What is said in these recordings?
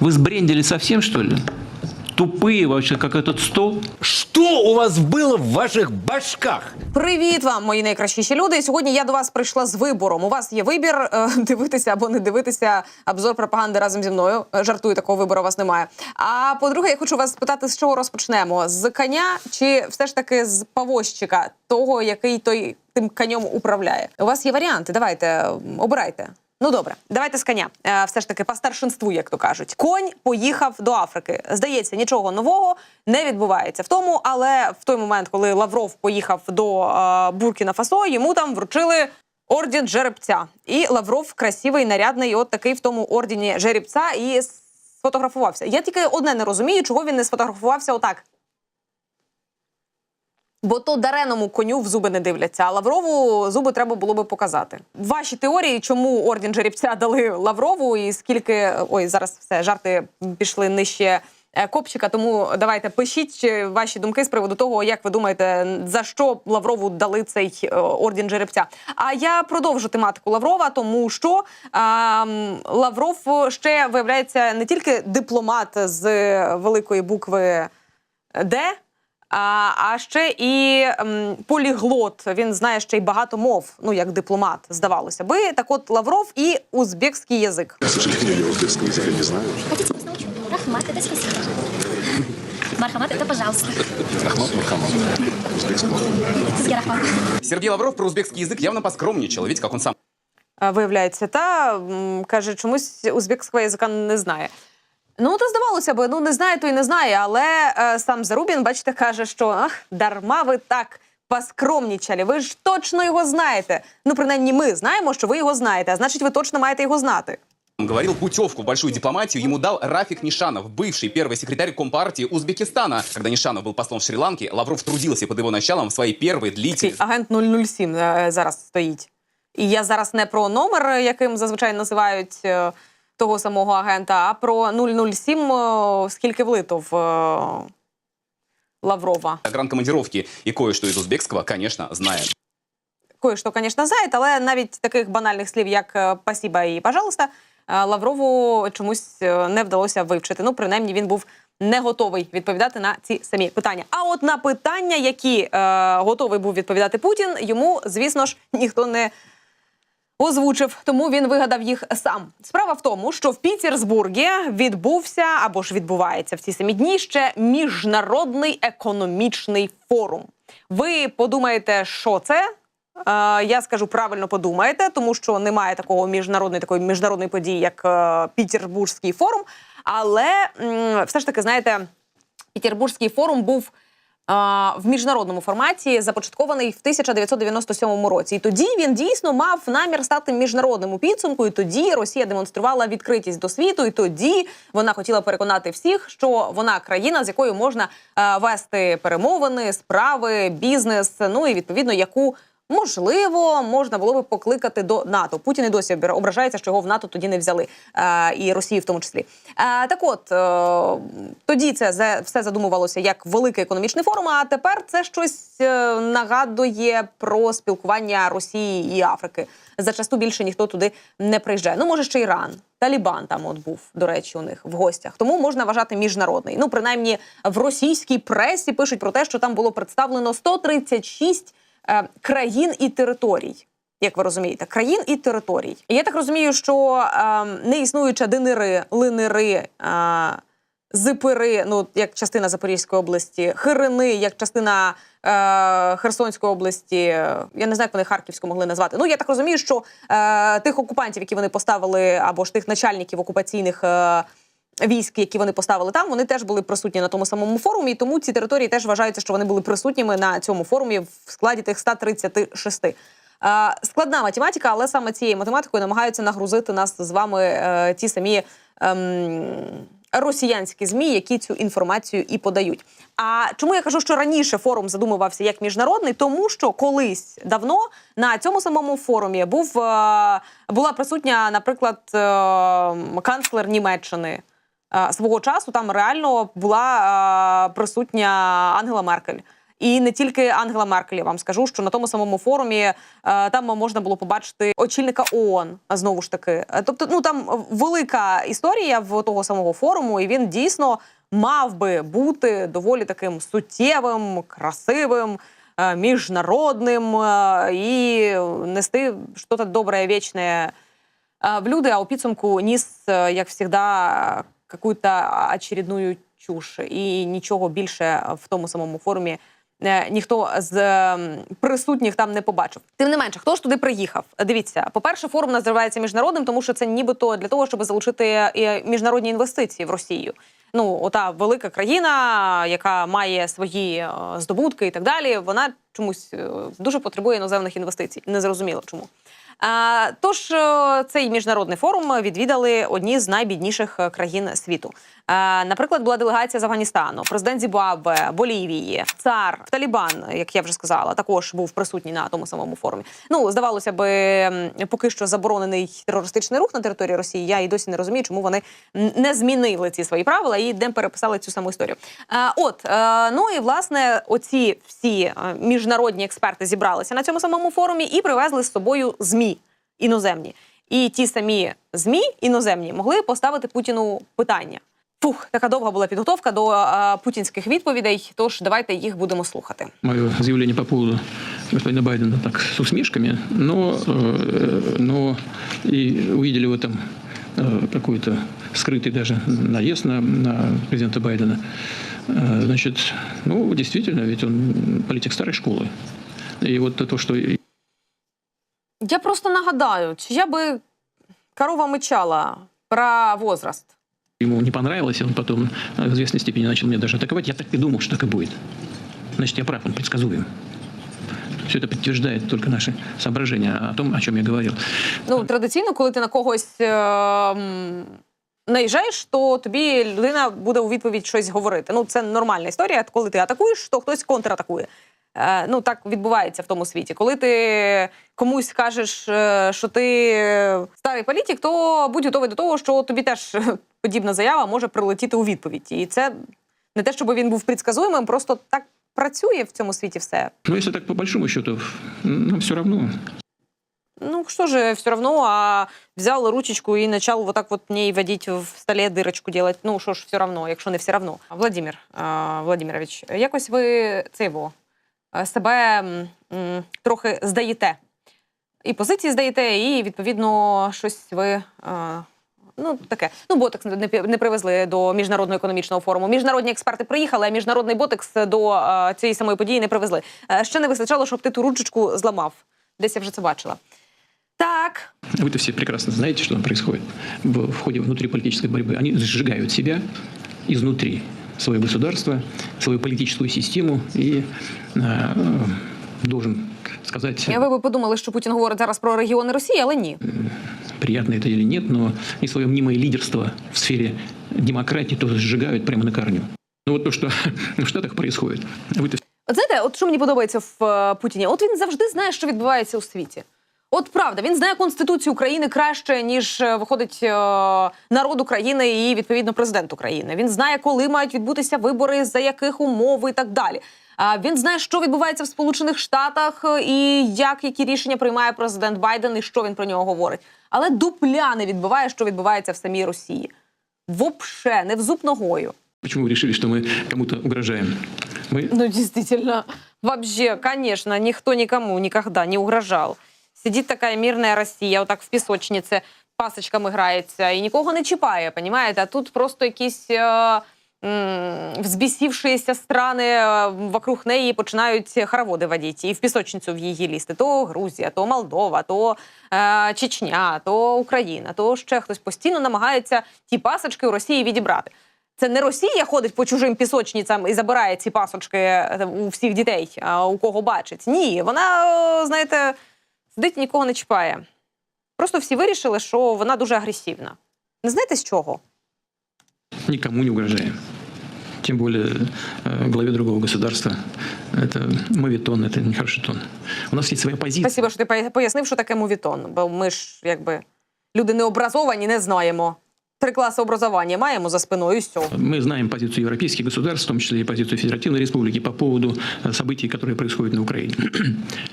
Вы сбрендили совсем, что ли? Тупые вообще, как этот стол? Что у вас было в ваших башках? Привіт вам, мої найкращіші люди. Сьогодні я до вас прийшла з вибором. У вас є вибір е, дивитися або не дивитися обзор пропаганди разом зі мною. Е, Жартую, такого вибору у вас немає. А по-друге, я хочу вас спитати, з чого розпочнемо: з коня чи все ж таки з павозчика, того, який той тим конем управляє? У вас є варіанти. Давайте м, обирайте. Ну добре, давайте з коня. Е, все ж таки по старшинству, як то кажуть. Конь поїхав до Африки. Здається, нічого нового не відбувається в тому, але в той момент, коли Лавров поїхав до е, Буркіна Фасо, йому там вручили орден жеребця. І Лавров красивий, нарядний, от такий в тому ордені жеребця, і сфотографувався. Я тільки одне не розумію, чого він не сфотографувався отак. Бо то дареному коню в зуби не дивляться, а Лаврову зуби треба було би показати. Ваші теорії, чому орден жеребця дали Лаврову, і скільки ой, зараз все жарти пішли нижче е, копчика. Тому давайте пишіть е, ваші думки з приводу того, як ви думаєте, за що Лаврову дали цей е, орден жеребця. А я продовжу тематику Лаврова, тому що а, Лавров ще виявляється не тільки дипломат з великої букви Д. А, а ще і ем, поліглот. Він знає ще й багато мов, ну як дипломат, здавалося би. Так от Лавров і узбекський язик. К сожалению, я узбекского языка не знаю. Хотите, вас научу? Рахмат, это спасибо. Мархамат, это пожалуйста. Рахмат Мухаммад. Узбекского. Сизге рахмат. Сергей Лавров про узбекский язык явно поскромничал, ведь как он сам А, Виявляється, та м, каже, чомусь узбекського язика не знає. Ну, то здавалося б, ну не знає, то й не знає, але е, сам Зарубін, бачите, каже, що ах, дарма ви так поскромнічали, ви ж точно його знаєте. Ну, принаймні, ми знаємо, що ви його знаєте, а значить, ви точно маєте його знати. говорил путевку в большую дипломатию, ему дал Рафик Нишанов, бывший первый секретарь Компартии Узбекистана. Когда Нишанов был послом в Шри-Ланке, Лавров трудился под его началом в своей первой Такий длительной агент 007 е, зараз стоїть. І я зараз не про номер, е, яким зазвичай називають е, того самого агента, а про 007, е, скільки влито в е, Лаврова. гран-командировки. И кое-что из узбекского, конечно, знает. Кое-що, звісно, знає, але навіть таких банальних слів, як е, «пасіба» і «пожалуйста», Лаврову чомусь не вдалося вивчити. Ну, принаймні, він був не готовий відповідати на ці самі питання. А от на питання, які е, готовий був відповідати Путін, йому, звісно ж, ніхто не озвучив, тому він вигадав їх сам. Справа в тому, що в Пітерсбургі відбувся або ж відбувається в ці самі дні ще міжнародний економічний форум. Ви подумаєте, що це? Е, я скажу правильно подумаєте, тому що немає такого міжнародної такої міжнародної події, як е, Пітербурзький форум. Але м, все ж таки, знаєте, Петербурзький форум був в міжнародному форматі, започаткований в 1997 році. І тоді він дійсно мав намір стати міжнародним у підсумку. І тоді Росія демонструвала відкритість до світу. І тоді вона хотіла переконати всіх, що вона країна, з якою можна вести перемовини, справи, бізнес. Ну і відповідно, яку Можливо, можна було би покликати до НАТО. Путін і досі ображається, що його в НАТО тоді не взяли, е, і Росії в тому числі. Е, так от е, тоді це за- все задумувалося як великий економічний форум. А тепер це щось нагадує про спілкування Росії і Африки. Зачасту більше ніхто туди не приїжджає. Ну може ще Іран, Талібан там от був до речі у них в гостях. Тому можна вважати міжнародний. Ну принаймні в російській пресі пишуть про те, що там було представлено 136 е, країн і територій. Як ви розумієте, країн і територій. І я так розумію, що е, неіснуюча Денири, Линири, е, Зипири, ну як частина Запорізької області, Хирини, як частина е, Херсонської області. е, Я не знаю, як вони Харківську могли назвати. Ну я так розумію, що е, тих окупантів, які вони поставили, або ж тих начальників окупаційних. Е, Військ, які вони поставили там, вони теж були присутні на тому самому форумі, і тому ці території теж вважаються, що вони були присутніми на цьому форумі в складі тих 136. Е, складна математика, але саме цією математикою намагаються нагрузити нас з вами е, ті самі ем, росіянські змі, які цю інформацію і подають. А чому я кажу, що раніше форум задумувався як міжнародний? Тому що колись давно на цьому самому форумі був е, була присутня, наприклад, е, канцлер Німеччини. Е, Свого часу там реально була е, присутня Ангела Меркель. І не тільки Ангела Меркель, я вам скажу, що на тому самому форумі е, там можна було побачити очільника ООН, знову ж таки. Тобто, ну там велика історія в того самого форуму, і він дійсно мав би бути доволі таким суттєвим, красивим, міжнародним і нести щось добре, вічне в люди, а у підсумку ніс, як завжди, какую-то очередную чушь. І нічого більше в тому самому форумі е, ніхто з присутніх там не побачив. Тим не менше, хто ж туди приїхав? Дивіться, по-перше, форум називається міжнародним, тому що це нібито для того, щоб залучити е, міжнародні інвестиції в Росію. Ну, ота велика країна, яка має свої е, здобутки і так далі, вона чомусь е, дуже потребує іноземних інвестицій. Незрозуміло чому. Тож е, цей міжнародний форум відвідали одні з найбідніших е, країн світу. А, наприклад, була делегація з Афганістану, президент Зімбабве, Болівії, цар Талібан, як я вже сказала, також був присутній на тому самому форумі. Ну здавалося би, поки що заборонений терористичний рух на території Росії. Я і досі не розумію, чому вони не змінили ці свої правила і не переписали цю саму історію. От е, ну і власне, оці всі е, міжнародні експерти зібралися на цьому самому форумі і привезли з собою змі іноземні. І ті самі змі іноземні могли поставити Путіну питання. Фух, така довга була підготовка до е, путінських відповідей. Тож давайте їх будемо слухати. Мое заявление по поводу господина Байдена так с усмешками, но, э, но и увидели в этом э, какой-то скрытый даже наезд на, на президента Байдена. Э, Значит, ну, действительно, ведь он политик старой школы. И вот то, что Я просто нагадаю, чия би корова мичала про возраст. ему не понравилось, и он потом э, в известной степени начал меня даже атаковать, я так и думал, что так и будет. Значит, я прав, он предсказуем. Все это подтверждает только наши соображения о том, о чем я говорил. Ну, традиційно, коли ти на когось е, наїжджаєш, то тобі людина буде у відповідь щось говорити. Ну, це нормальна історія. Коли ти атакуєш, то хтось контратакує. Е, ну, так відбувається в тому світі. Коли ти комусь кажеш, е, що ти старий політик, то будь готовий до того, що тобі теж подібна заява може прилетіти у відповідь. І це не те, щоб він був предсказуємим, просто так працює в цьому світі все. Но если так по большому счету, нам все равно. Ну, что же, все равно, а взял ручечку и начал вот так вот мне водить в столе дырочку делать. Ну, що ж, все равно, якщо не все равно. Владимир а, Владимирович, якось ви цейво себе м, м, трохи здаєте. І позиції здаєте, і відповідно щось ви. а, Ну, таке. Ну, ботекс не, привезли до міжнародного економічного форуму. Міжнародні експерти приїхали, а міжнародний ботекс до а, цієї самої події не привезли. Е, Ще не вистачало, щоб ти ту ручечку зламав. Десь я вже це бачила. Так, Вы-то все прекрасно знаете, что там происходит в ходе внутриполитической борьбы. Они сжигают себя изнутри, свое государство, свою политическую систему и э, должен сказать, я ви би подумали, що Путін говорить зараз про регіони Росії, але ні. приятно это или нет, но и свое мнимое лидерство в сфере демократии тоже сжигают прямо на корню. Ну вот то, что в Штатах происходит. Вы-то От знаєте, от що мені подобається в е, Путіні? От він завжди знає, що відбувається у світі. От правда, він знає Конституцію України краще, ніж е, виходить е, народ України і відповідно президент України. Він знає, коли мають відбутися вибори, за яких умов і так далі. А він знає, що відбувається в Сполучених Штатах е, і як які рішення приймає президент Байден, і що він про нього говорить. Але дупля не відбуває, що відбувається в самій Росії. Вопше, не в зуб ногою. почему вы решили, что мы кому-то угрожаем? Мы Ну, действительно. Вообще, конечно, никто никому никогда не угрожал. Сидит такая мирная Росія, отак в пісочниці пасочками грається і нікого не чіпає, понімаєте? А тут просто якісь е, м, взбісівшіся страни е, вокруг неї починають хороводи водити і в пісочницю в її лізти. То Грузія, то Молдова, то е, Чечня, то Україна, то ще хтось постійно намагається ті пасочки у Росії відібрати. Це не Росія ходить по чужим пісочницям і забирає ці пасочки е, у всіх дітей, а у кого бачить. Ні, вона, е, знаєте, сидить і нікого не чіпає. Просто всі вирішили, що вона дуже агресивна. Не знаєте з чого? никому не угрожаем. Тем более э, главе другого государства. Это мовитон, это нехороший тон. У нас есть своя позиция. Спасибо, що ти поя- пояснив, що таке мувітон, бо ми ж якби люди не образовані, не знаємо. Три класи образування маємо за спиною і все. Мы знаем позицию европейских государств, в том числе и позицию Федеративной Республики по поводу э, событий, которые происходят на Украине.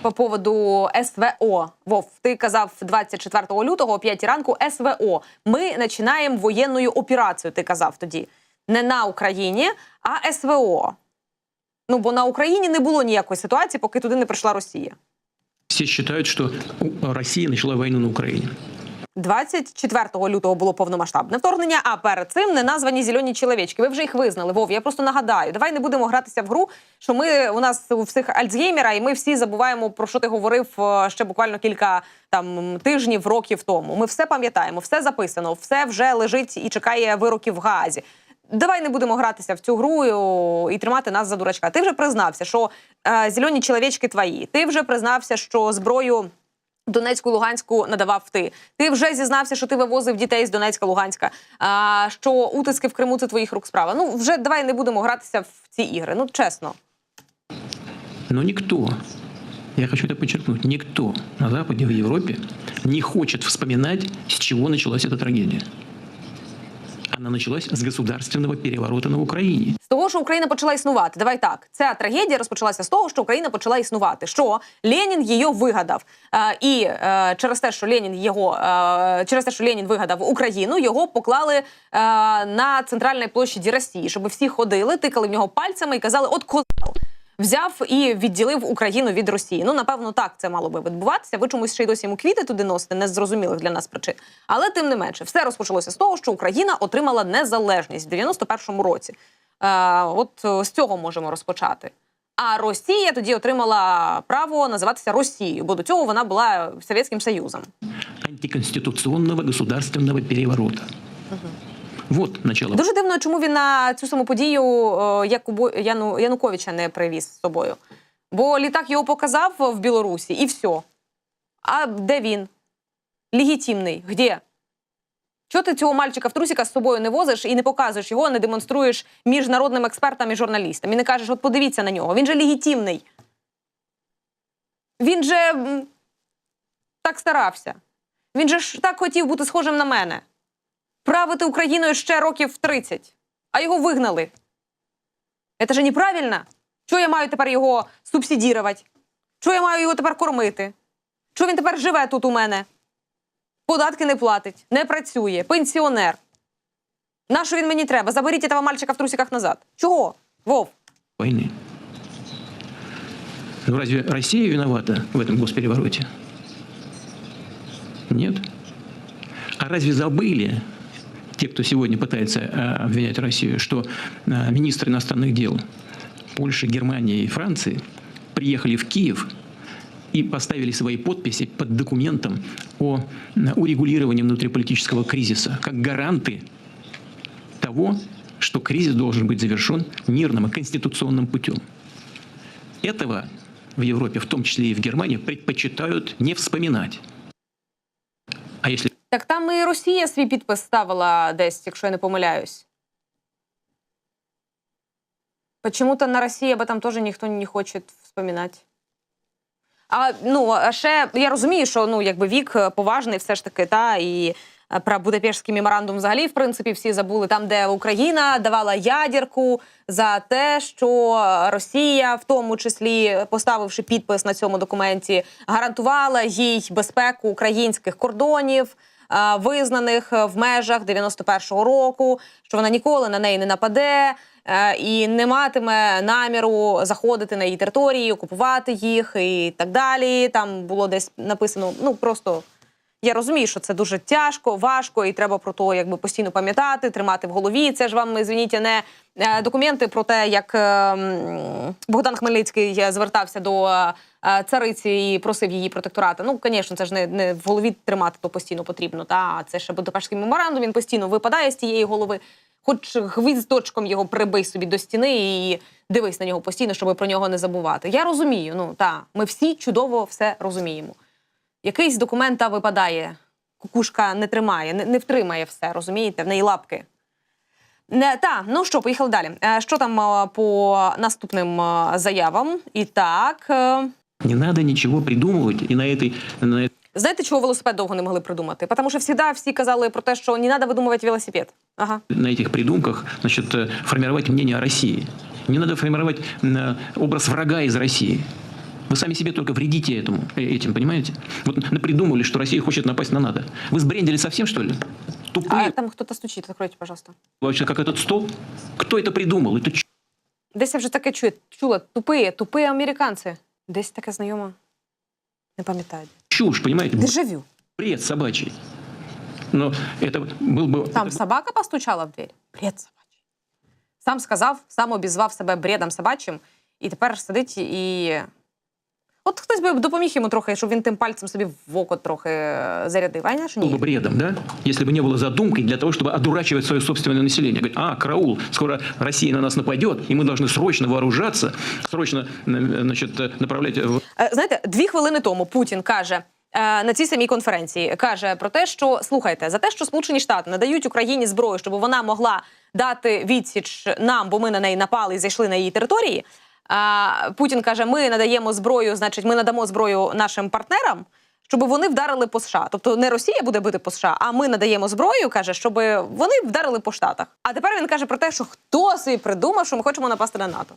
По поводу СВО. Вов, ти казав 24 лютого о 5 ранку СВО. Ми починаємо воєнною операцію, ти казав тоді. Не на Україні, а СВО. Ну, бо на Україні не було ніякої ситуації, поки туди не прийшла Росія. Все считают, что у- Россия начала войну на Украине. 24 лютого було повномасштабне вторгнення, а перед цим не названі зелені чоловічки. Ви вже їх визнали. Вов, я просто нагадаю. Давай не будемо гратися в гру, що ми у нас у всіх Альцгеймера, і ми всі забуваємо про що ти говорив е, ще буквально кілька там тижнів, років тому. Ми все пам'ятаємо, все записано, все вже лежить і чекає вироків в Гаазі. Давай не будемо гратися в цю гру і, і тримати нас за дурачка. Ти вже признався, що е, зелені чоловічки твої. Ти вже признався, що зброю. Донецьку Луганську надавав ти. Ти вже зізнався, що ти вивозив дітей з Донецька Луганська. А що утиски в Криму це твоїх рук справа. Ну вже давай не будемо гратися в ці ігри. Ну чесно. Ну ніхто. я хочу это подчеркнуть, никто на Западе, в Европе не хочет вспоминать, с чего началась эта трагедия. Она началась с государственного переворота на Украине. З того, що Україна почала існувати. Давай так. Ця трагедія розпочалася з того, що Україна почала існувати. Що Ленін її вигадав. Е, і е, через те, що Ленін його е, через те, що Ленін вигадав Україну, його поклали е, на центральній площаді Росії, щоб всі ходили, тикали в нього пальцями і казали: от козел. Взяв і відділив Україну від Росії. Ну напевно, так це мало би відбуватися. Ви чомусь ще й досі йому квіти туди носите, не зрозумілих для нас причин. Але тим не менше, все розпочалося з того, що Україна отримала незалежність в 91-му році. Е, от е, з цього можемо розпочати. А Росія тоді отримала право називатися Росією, бо до цього вона була Совєтським Союзом. Антиконституционного государственного переворота. Вот начало. Дуже дивно, чому він на цю саму подію е, Якубо Яну Януковича не привіз з собою. Бо літак його показав в Білорусі і все. А де він? Легітимний. Где? Чого ти цього мальчика в трусиках з собою не возиш і не показуєш його, не демонструєш міжнародним експертам і журналістам? І не кажеш, от подивіться на нього. Він же легітимний. Він же так старався. Він же ж так хотів бути схожим на мене правити Україною ще років 30, а його вигнали. Це ж неправильно. Чого я маю тепер його субсидірувати? Чого я маю його тепер кормити? Чого він тепер живе тут у мене? Податки не платить, не працює, пенсіонер. Нащо він мені треба? Заберіть этого мальчика в трусиках назад. Чого? Вов. войны. Ну разве Россия виновата в этом госперевороте? Нет. А разве забыли те, кто сегодня пытается э, обвинять Россию, что э, министры иностранных дел Польши, Германии и Франции приехали в Киев и поставили свои подписи под документом о урегулировании внутриполитического кризиса как гаранты того, что кризис должен быть завершен мирным и конституционным путем. Этого в Европе, в том числе и в Германии, предпочитают не вспоминать. Так там і Росія свій підпис ставила десь, якщо я не помиляюсь. Почему-то на Росії об этом тоже ніхто не хоче вспоминати. А ну а ще я розумію, що ну якби вік е, поважний, все ж таки, та і е, про Будапештський меморандум взагалі, в принципі, всі забули там, де Україна давала ядерку за те, що Росія, в тому числі поставивши підпис на цьому документі, гарантувала їй безпеку українських кордонів. Е, Визнаних в межах 91-го року, що вона ніколи на неї не нападе е, і не матиме наміру заходити на її території, окупувати їх і так далі. Там було десь написано. Ну просто я розумію, що це дуже тяжко, важко, і треба про то якби постійно пам'ятати, тримати в голові. Це ж вам звініть, не е, документи про те, як е, Богдан Хмельницький е, звертався до цариці і просив її протектората. Ну, звісно, це ж не, не в голові тримати то постійно потрібно. Та це ще Будапештський меморандум. Він постійно випадає з тієї голови. Хоч гвіздочком його прибий собі до стіни і дивись на нього постійно, щоб про нього не забувати. Я розумію. Ну та ми всі чудово все розуміємо якийсь документ та випадає. Кукушка не тримає, не, не втримає все, розумієте, в неї лапки. Не, та, ну що, поїхали далі. Е, що там е, по наступним е, заявам? І так. е, не надо ничего придумывать и на этой, на Знаєте, чого велосипед довго не могли придумати? Тому що завжди всі казали про те, що не треба видумувати велосипед. Ага. на этих придумках значит, э, формировать мнение о России. Не надо формировать м, образ врага из России. Вы сами себе только вредите этому, э, этим, понимаете? Вот придумали, что Россия хочет напасть на НАТО. Вы сбрендили совсем, что ли? А Тупые там хтось стучить, закройте, пожалуйста. вообще, как этот стол? Кто это придумал? Это ч- Десь я вже таке чую, чула. Тупі, тупі американці. Десь таке знайоме. Не пам'ятаю. чушь, понимаете? Дежавю. Бред собачий. Но это был бы... Там собака постучала в двері. Бред собачий. Сам сказав, сам обізвав себе бредом собачим, і тепер сидить і. От хтось би допоміг йому трохи, щоб він тим пальцем собі в око трохи е, зарядив. А ні, що был бы ні. бредом, да? Если бы не было задумкой для того, чтобы одурачивать свое собственное население. Говорить, а, караул, скоро Россия на нас нападет, и мы должны срочно вооружаться, срочно э, значит, э, направлять в Е, Знаєте, дві хвилини тому Путін каже. е, На цій самій конференції каже про те, що слухайте за те, що Сполучені Штати надають Україні зброю, щоб вона могла дати відсіч нам, бо ми на неї напали і зайшли на її території. А Путін каже: ми надаємо зброю, значить, ми надамо зброю нашим партнерам, щоб вони вдарили по США. Тобто не Росія буде бити по США, а ми надаємо зброю, каже, щоб вони вдарили по Штатах. А тепер він каже про те, що хто собі придумав, що ми хочемо напасти на НАТО.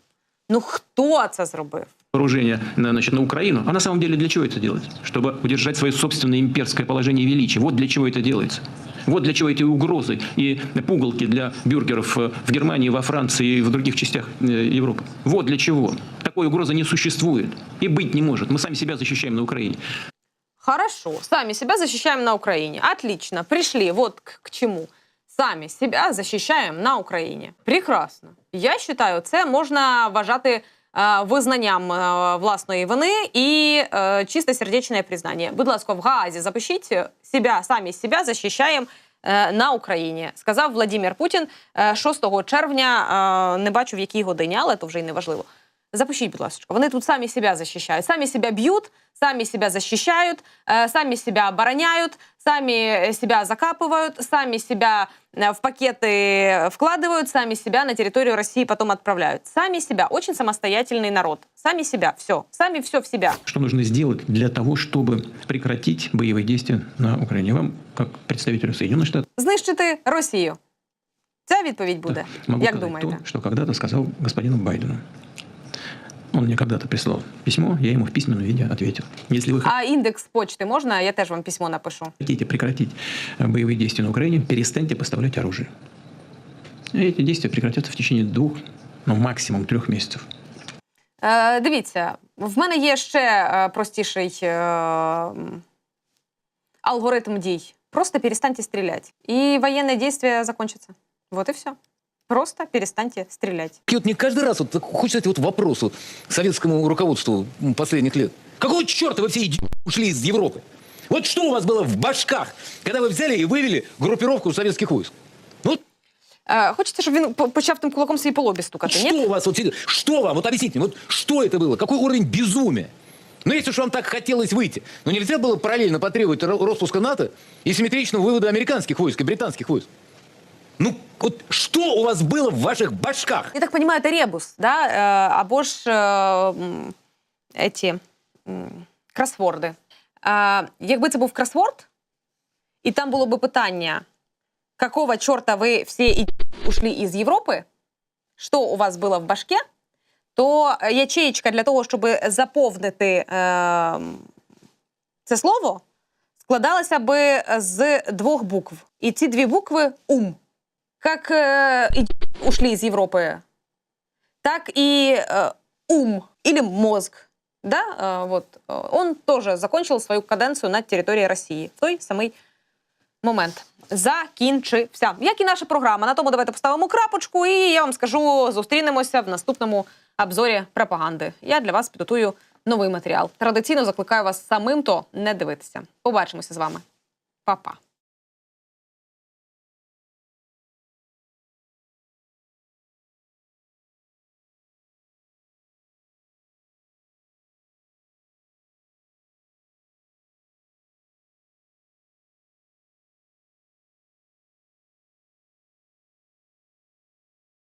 Ну хто це зробив? вооружение на, значит, на Украину. А на самом деле для чего это делать? Чтобы удержать свое собственное имперское положение и величие. Вот для чего это делается. Вот для чего эти угрозы и пугалки для бюргеров э, в Германии, во Франции и в других частях э, Европы. Вот для чего. Такой угрозы не существует и быть не может. Мы сами себя защищаем на Украине. Хорошо, сами себя защищаем на Украине. Отлично, пришли вот к, к чему. Сами себя защищаем на Україні. Прекрасно. Я вважаю, це можна вважати е, визнанням е, власної вини і е, чисте сердечне признання. Будь ласка, в Гаазі запишіть е, себя, самі себя защищаємо е, на Україні. Сказав Владимир Путін е, 6 червня. Е, не бачу в якій годині, але то вже й не важливо. Запишіть, будь ласка. Вони тут самі себя защищають, самі себя б'ють, самі себя защищають, э, самі себя обороняют, самі себя закапывают, самі себя э, в пакеты вкладывают, сами себя на территорию России потом отправляют. Сами себя. Очень самостоятельный народ. Сами себя. Все. Сами все в себя. Что нужно сделать для того, чтобы прекратить боевые действия на Украине? Вам, как представителю Соединенных Штатов, Знищити Росію. Ця відповідь буде. могу Як сказать думаєте? то, что когда-то сказал господину Байдену. Он мне когда-то прислал письмо, я ему в письменном виде ответил. Если вы А індекс почти можна? Я теж вам письмо напишу. хотите прекратить э, боевые действия на Украине, перестаньте поставлять оружие. И эти действия прекратятся в течение двух, ну максимум трех месяцев. Е, дивіться, в мене є ще е, простіший е, м, алгоритм дій. Просто перестаньте стріляти. І воєнне дійство закончиться. Вот і все. Просто перестаньте стрілять. И вот мне каждый раз вот так хочется эти вот вопросы советскому руководству м, последних лет. Какого черта вы все иди- ушли из Европы? Вот что у вас было в башках, когда вы взяли и вывели группировку советских войск? Ну, вот Е, хочеться, щоб він по- почав тим кулаком свій по лобі стукати, что ні? у вас вот сидит? Что вам? Вот объясните мне, вот что это было? Какой уровень безумия? Ну, если уж вам так хотелось выйти, ну нельзя было параллельно потребовать ро- распуска НАТО и симметричного вывода американских войск и британских войск. Ну, вот что у вас было в ваших башках? Я так розумію, це ребус, да? е, або ж м, еті, м, кросворди. Е, якби це був кросворд, і там було б питання, какого чорта ви всі і- ушли із Європи, що у вас було в башке, то ячеєчка для того, щоб заповнити е, це слово, складалася би з двох букв. І ці дві букви ум Как э, и ушли из Европы, так и э, ум или мозг, да, э, вот, э, он тоже закончил свою каденцию на території Росії в той самий момент. Закінчився. Як і наша програма. На тому давайте поставимо крапочку, і я вам скажу, зустрінемося в наступному обзорі пропаганди. Я для вас підготую новий матеріал. Традиційно закликаю вас самим то не дивитися. Побачимося з вами. Па-па.